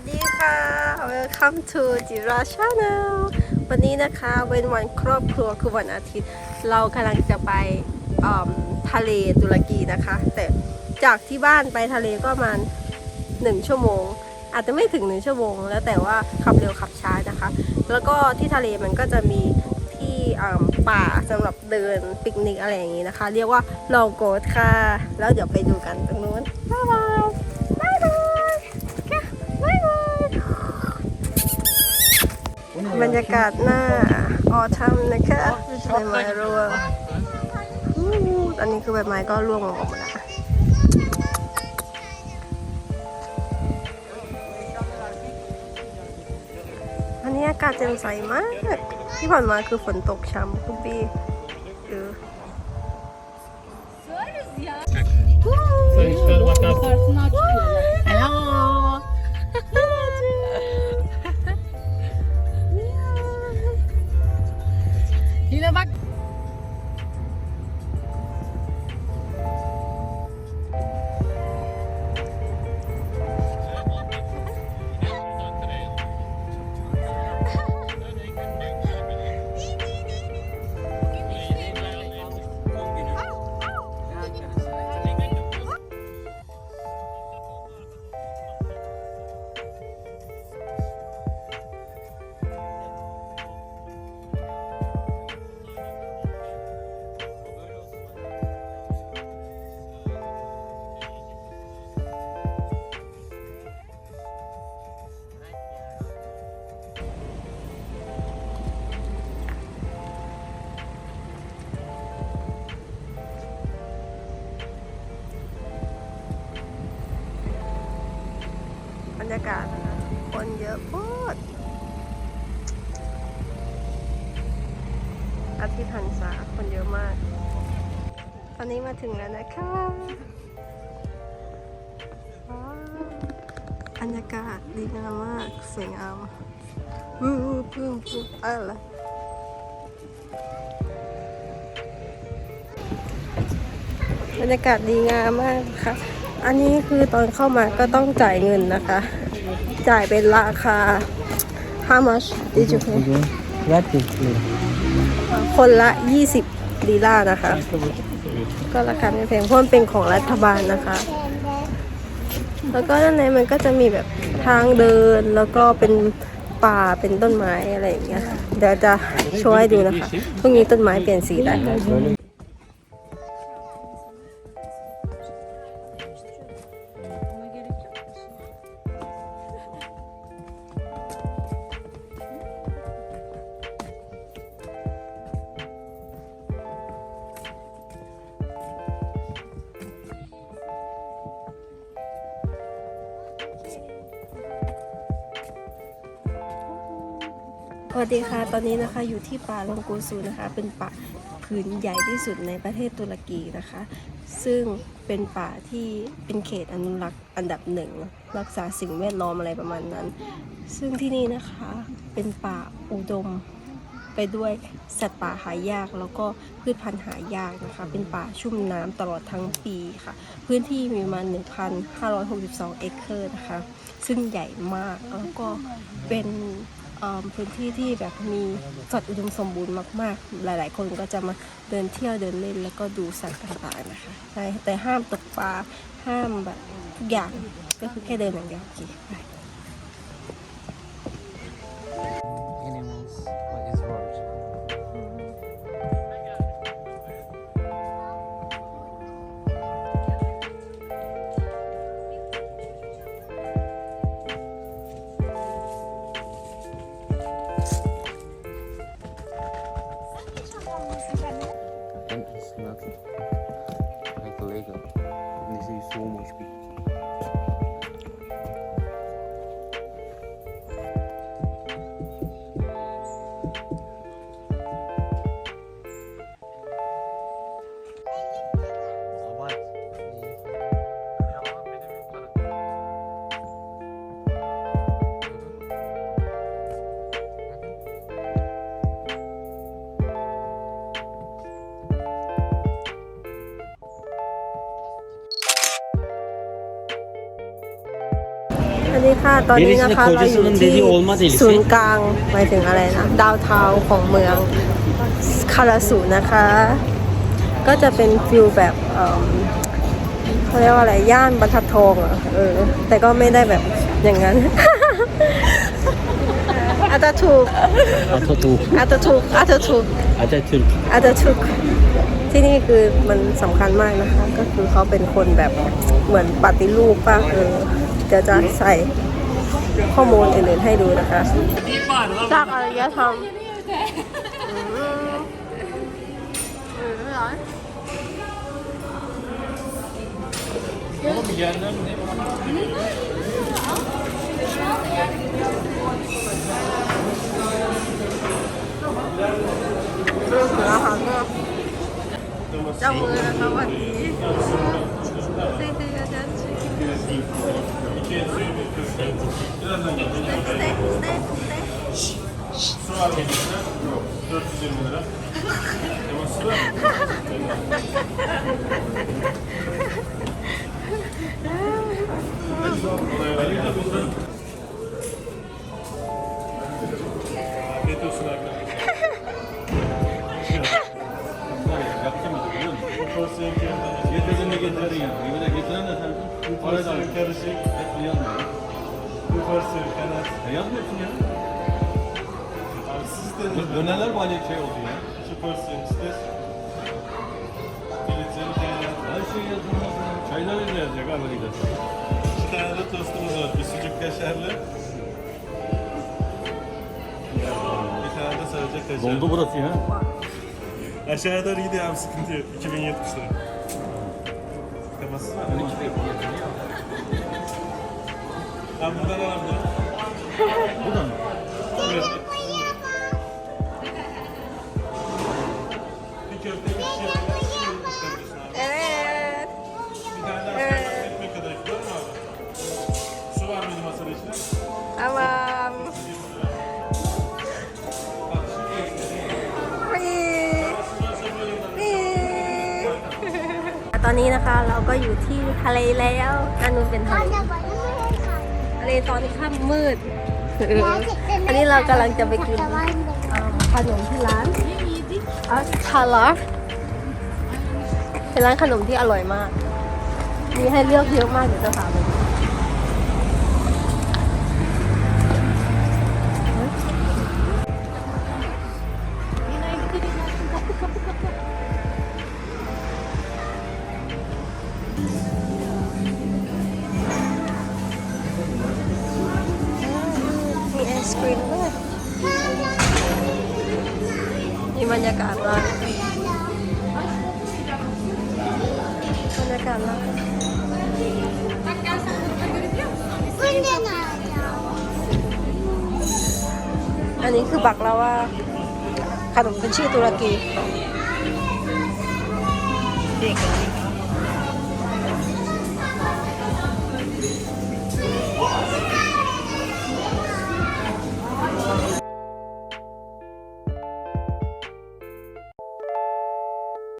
วัสดีค่ะ Welcome to Jira Channel วันนี้นะคะเป็นวันครอบครัวคือวันอาทิตย์ เรากำลังจะไปทะเลตุรกีนะคะ แต่จากที่บ้านไปทะเลก็ประมาณหนึ่งชั่วโมง อาจจะไม่ถึงหนึ่งชั่วโมง แล้วแต่ว่าขับเร็วขับช้านะคะ แล้วก็ที่ทะเลมันก็จะมีที่ป่าสำหรับเดินปิกนิกอะไรอย่างนี้นะคะ เรียกว่าลองโกดค่ะ แล้วเดี๋ยวไปดูกันตรงนู้นบ๊ายบาย บรรยากาศหน้าออทัมนะคะใบไม้ร่วงอู้ตอนนี้คือใบไม้ก็ร่วงลงมาแล้วอันนี้อากาศแจ่มใสมาก ที่ผ่านมาคือฝนตกช้ำคุณปีเออ Sayışlar bakarsın. Hello รรยากาศนะคะคนเยอะโคตรอาทิตย์หันษาคนเยอะมาก ตอนนี้มาถึงแล้วนะคะว้าวบรรยากาศดีงามมากสวยงามอืมพึ่งพึ่งอะไรบรรยากาศดีงามมากค่ะ อันนี้คือตอนเข้ามาก็ต้องจ่ายเงินนะคะ จ่ายเป็นราคา how much did you pay Gratis. คนละ 20ลีลานะคะ ก็ราคาไม่แพงเพราะมันเป็นของรัฐบาลนะคะ แล้วก็ด้านในมันก็จะมีแบบทางเดินแล้วก็เป็นป่าเป็นต้นไม้อะไรอย่างเงี้ยค่ะเดี๋ยวจะโชว์ให้ดูนะคะพรุ่งนี้ต้นไม้เปลี่ยนสีได้ สวัสดีค่ะตอนนี้นะคะอยู่ที่ป่าลงกูซูนะคะ เป็นป่าผืนใหญ่ที่สุดในประเทศตุรกีนะคะ ซึ่งเป็นป่าที่เป็นเขตอนุรักษ์อันดับหนึ่งรักษาสิ่งแวดล้อมอะไรประมาณนั้น ซึ่งที่นี่นะคะเป็นป่าอุดมไปด้วยสัตว์ป่าหายากแล้วก็พืชพันธุ์หายากนะคะ เป็นป่าชุ่มน้ำตลอดทั้งปีค่ะ พื้นที่มีประมาณ 1,562 เอเคอร์นะคะ ซึ่งใหญ่มากแล้วก็เป็น พื้นที่ที่แบบมีสัตว์อุดมสมบูรณ์มาก ๆ หลาย ๆ คนก็จะมาเดินเที่ยวเดินเล่นแล้วก็ดูสัตว์ต่างๆนะคะแต่ห้ามตกปลาห้ามแบบทุกอย่างก็คือแค่เดินอย่างเดียวโอเค Like a Lego. And this is so much big. วัสดีค่ะ ตอนนี้นะคะ Birisinin เราอยู่ kocasının ที่ dediği olmaz Elif'i. ศูนย์กลางหมายถึงอะไรนะ ดาวเทาน์ของเมืองคาราสุนะคะ ก็จะเป็นฟิลแบบเอิ่มเขาเรียกว่าอะไร ย่านบรรทัดทองเหรอะเออ แต่ก็ไม่ได้แบบอย่างนั้นอาจจะถูก Atatürk. อาจจะถูกอาจจะถูก Atatürk. อาจจะถูกที่นี่คือมันสำคัญมากนะคะ ก็คือเขาเป็นคนแบบเหมือนปฏิรูปป่ะเออ เดี๋ยวจะใส่ข้อมูลอื่นๆให้ดูนะคะจากอารยธรรมอืมอืมเรื่องของอาหารก็เจ้ามือนะคะวันนี้ var mı elimizde? Yok. 420 lira. Teması var mı? Afiyet olsun arkadaşlar. Yaptım mı biliyor musun? Tosya'yı kendine. Getirdin de getirdin ya. Bir de getiren de sen. Bu parayı da Tosya'yı karışık. Hep yanmıyor. Bu parçayı kenar. E yazmıyorsun ya. Abi siz de Dö- Dönerler bari şey oldu ya. şu porsiyon ister. Filizeli kanat. Her şey yazılmaz ya. Çayları da yazacak abi gidersin. İki tane de tostumuz var. Bir sucuk kaşarlı. Bir tane de sadece kaşarlı. Doldu burası ya. Aşağıya doğru gidiyor abi sıkıntı yok. 2070 lira. Teması var mı? Abi buradan alabilirim. Buradan mı? Evet. นนี้นะคะ เราก็อยู่ที่ทะเลแล้วอันนู้นเป็นทะเลทะเลตอนค่ำมืดเอออันนี้เรากำลังจะไปกินอ่าขนมที่ร้านอัสคาลาเป็นร้านขนมที่อร่อยมาก มีให้เลือกเยอะมากเดี๋ยวจะพาไปดู บรรยากาศร้านบรรยากาศร้านอันนี้คือบักลาว่าขนมเป็นชื่อตุรกีเด็ก